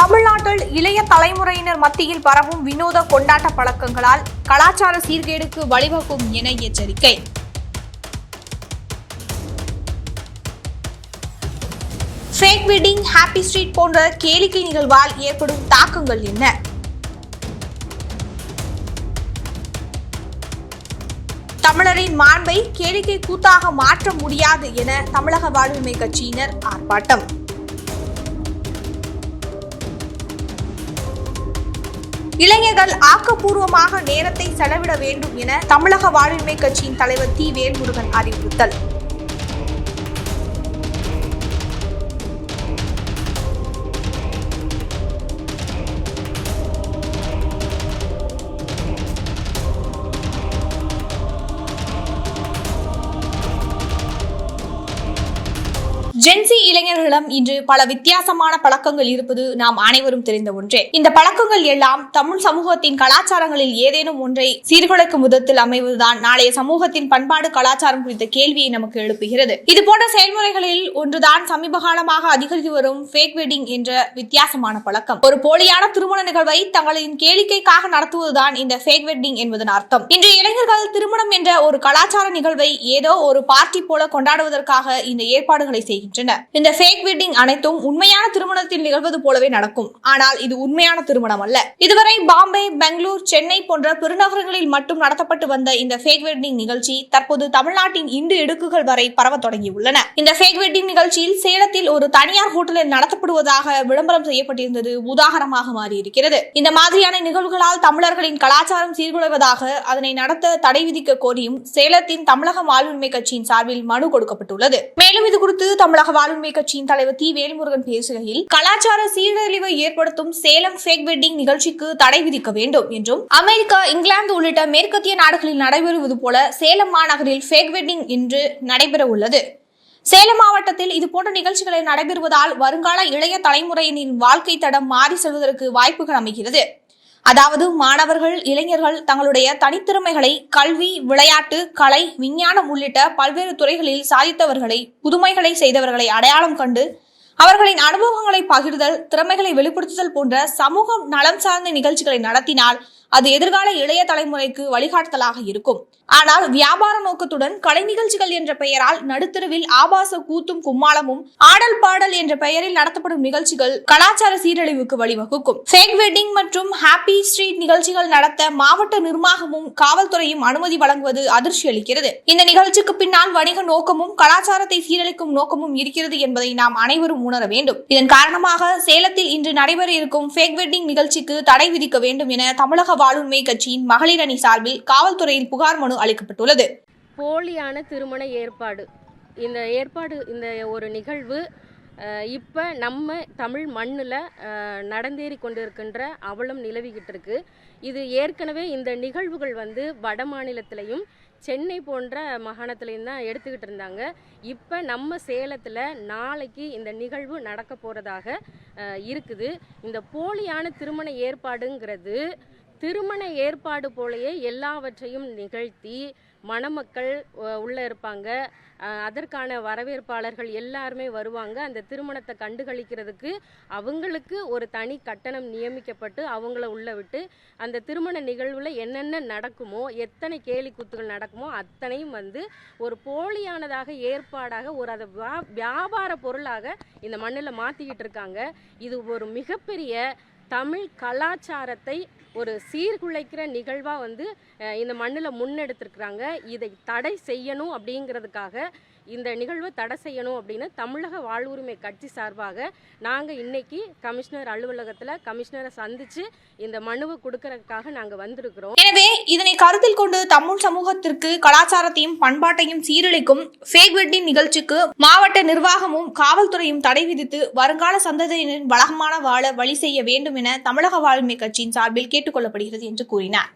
தமிழ்நாட்டில் இளைய தலைமுறையினர் மத்தியில் பரவும் வினோத கொண்டாட்ட பழக்கங்களால் கலாச்சார சீர்கேடுக்கு வழிவகுக்கும் என எச்சரிக்கை. ஃபேக் வெட்டிங் ஹாப்பி ஸ்ட்ரீட் போன்ற கேளிக்கை நிகழ்வால் ஏற்படும் தாக்கங்கள் என்ன? தமிழரின் மாண்பை கேளிக்கை கூத்தாக மாற்ற முடியாது என தமிழக வாழ்வுரிமை கட்சியினர் ஆர்ப்பாட்டம். இளைஞர்கள் ஆக்கப்பூர்வமாக நேரத்தை செலவிட வேண்டும் என தமிழக வாழ்வுரிமை கட்சியின் தலைவர் தி வேல்முருகன் அறிவுறுத்தல். ஜென்சி இளைஞர்களிடம் இன்று பல வித்தியாசமான பழக்கங்கள் இருப்பது நாம் அனைவரும் தெரிந்த ஒன்றே. இந்த பழக்கங்கள் எல்லாம் தமிழ் சமூகத்தின் கலாச்சாரங்களில் ஏதேனும் ஒன்றை சீர்குலைக்கும் விதத்தில் அமைவதுதான் நாளைய சமூகத்தின் பண்பாடு கலாச்சாரம் குறித்த கேள்வியை நமக்கு எழுப்புகிறது. இது போன்ற செயல்முறைகளில் ஒன்றுதான் சமீப காலமாக அதிகரித்து வரும் ஃபேக் வெட்டிங் என்ற வித்தியாசமான பழக்கம். ஒரு போலியான திருமண நிகழ்வை தங்களின் கேளிக்கைக்காக நடத்துவதுதான் இந்த ஃபேக் வெட்டிங் என்பதன் அர்த்தம். இன்று இளைஞர்கள் திருமணம் என்ற ஒரு கலாச்சார நிகழ்வை ஏதோ ஒரு பார்ட்டி போல கொண்டாடுவதற்காக இந்த ஏற்பாடுகளை வருகின்றன இந்த ஃபேக் வெட்டிங் அனைத்தும் உண்மையான திருமணத்தில் நிகழ்வது போலவே நடக்கும். ஆனால் இது உண்மையான திருமணம் அல்ல. இதுவரை பாம்பே பெங்களூர் சென்னை போன்ற பெருநகரங்களில் மட்டும் நடத்தப்பட்டு வந்த இந்த ஃபேக் வெட்டிங் நிகழ்ச்சி தற்போது தமிழ்நாட்டின் இந்து இடுக்குகள் வரை பரவ தொடங்கியுள்ளன. இந்த ஃபேக் வெட்டிங் நிகழ்ச்சியில் சேலத்தில் ஒரு தனியார் ஹோட்டலில் நடத்தப்படுவதாக விளம்பரம் செய்யப்பட்டிருந்தது உதாரணமாக மாறியிருக்கிறது. இந்த மாதிரியான நிகழ்வுகளால் தமிழர்களின் கலாச்சாரம் சீர்குலைவதாக அதனை நடத்த தடை விதிக்க கோரியும் சேலத்தின் தமிழக வாழ்வுரிமை கட்சியின் சார்பில் மனு கொடுக்கப்பட்டுள்ளது. மேலும் இது குறித்து தமிழக வாழ்வுரிமை கட்சியின் தலைவர் தி வேல்முருகன் பேசுகையில் கலாச்சார சீரழிவை ஏற்படுத்தும் சேலம் ஃபேக் வெட்டிங் நிகழ்ச்சிக்கு தடை விதிக்க வேண்டும் என்றும் அமெரிக்கா இங்கிலாந்து உள்ளிட்ட மேற்கத்திய நாடுகளில் நடைபெறுவது போல சேலம் மாநகரில் ஃபேக் வெட்டிங் இன்று நடைபெற உள்ளது சேலம் மாவட்டத்தில் இது போன்ற நிகழ்ச்சிகளை நடைபெறுவதால் வருங்கால இளைய தலைமுறையினரின் வாழ்க்கை தடம் மாறி செல்வதற்கு வாய்ப்புகள் அமைகிறது. அதாவது மாணவர்கள் இளைஞர்கள் தங்களுடைய தனித்திறமைகளை கல்வி விளையாட்டு கலை விஞ்ஞானம் உள்ளிட்ட பல்வேறு துறைகளில் சாதித்தவர்களை புதுமைகளை செய்தவர்களை அடையாளம் கண்டு அவர்களின் அனுபவங்களை பகிர்தல் திறமைகளை வெளிப்படுத்துதல் போன்ற சமூக நலம் சார்ந்த நிகழ்ச்சிகளை நடத்தினால் அது எதிர்கால இளைய தலைமுறைக்கு வழிகாட்டுதலாக இருக்கும். ஆனால் வியாபார நோக்கத்துடன் கலை நிகழ்ச்சிகள் என்ற பெயரால் நடுத்தருவில் ஆபாச கூத்தும் கும்மாளமும் ஆடல் பாடல் என்ற பெயரில் நடத்தப்படும் நிகழ்ச்சிகள் கலாச்சார சீரழிவுக்கு வழிவகுக்கும். ஃபேக் வெட்டிங் மற்றும் ஹாப்பி ஸ்ட்ரீட் நிகழ்ச்சிகள் நடத்த மாவட்ட நிர்வாகமும் காவல்துறையும் அனுமதி வழங்குவது அதிர்ச்சி அளிக்கிறது. இந்த நிகழ்ச்சிக்கு பின்னால் வணிக நோக்கமும் கலாச்சாரத்தை சீரழிக்கும் நோக்கமும் இருக்கிறது என்பதை நாம் அனைவரும் உணர வேண்டும். இதன் காரணமாக சேலத்தில் இன்று நடைபெற இருக்கும் ஃபேக் வெட்டிங் நிகழ்ச்சிக்கு தடை விதிக்க வேண்டும் என தமிழக வாழ்வுரிமை கட்சியின் மகளிர் அணி சார்பில் காவல்துறையில் புகார் மனு அளிக்கப்பட்டுள்ளது. போலியான திருமண ஏற்பாடு. இந்த ஏற்பாடு இந்த ஒரு நிகழ்வு இப்போ நம்ம தமிழ் மண்ணில் நடந்தேறி கொண்டிருக்கின்ற அவலம் நிலவிக்கிட்டு இருக்கு. இது ஏற்கனவே இந்த நிகழ்வுகள் வந்து வட மாநிலத்திலையும் சென்னை போன்ற மாகாணத்துலையும் தான் எடுத்துக்கிட்டு இருந்தாங்க. இப்போ நம்ம சேலத்தில் நாளைக்கு இந்த நிகழ்வு நடக்க போகிறதாக இருக்குது. இந்த போலியான திருமண ஏற்பாடுங்கிறது திருமண ஏற்பாடு போலயே எல்லாவற்றையும் நிகழ்த்தி மணமக்கள் உள்ளே உள்ள இருப்பாங்க. அதற்கான வரவேற்பாளர்கள் எல்லாருமே வருவாங்க. அந்த திருமணத்தை கண்டுகளிக்கிறதுக்கு அவங்களுக்கு ஒரு தனி கட்டணம் நியமிக்கப்பட்டு அவங்கள உள்ள விட்டு அந்த திருமண நிகழ்வில் என்னென்ன நடக்குமோ எத்தனை கேலி குத்துகள் நடக்குமோ அத்தனையும் வந்து ஒரு போலியானதாக ஏற்பாடாக ஒரு அதை வியா- வியாபார பொருளாக இந்த மண்ணில் மாற்றிக்கிட்டு இருக்காங்க. இது ஒரு மிகப்பெரிய தமிழ் கலாச்சாரத்தை ஒரு சீர்குலைக்கிற நிகழ்வாக வந்து இந்த மண்ணில் முன்னெடுத்திருக்கிறாங்க. இதை தடை செய்யணும் அப்படிங்கிறதுக்காக இந்த நிகழ்வை தடை செய்யணும் அப்படின்னு தமிழக வாழ்வுரிமை கட்சி சார்பாக நாங்கள் இன்னைக்கு கமிஷனர் அலுவலகத்தில் கமிஷனரை சந்தித்து இந்த மனுவை கொடுக்கறதுக்காக நாங்கள் வந்திருக்கிறோம். எனவே இதனை கருத்தில் கொண்டு தமிழ் சமூகத்திற்கு கலாச்சாரத்தையும் பண்பாட்டையும் சீரழிக்கும் ஃபேக் வெட்டிங் நிகழ்ச்சிக்கு மாவட்ட நிர்வாகமும் காவல்துறையும் தடை விதித்து வருங்கால சந்ததியினரின் வளகமான வாழ வழி செய்ய வேண்டும் என தமிழக வாழ்வுரிமை கட்சியின் சார்பில் கேட்டுக்கொள்ளப்படுகிறது என்று கூறினார்.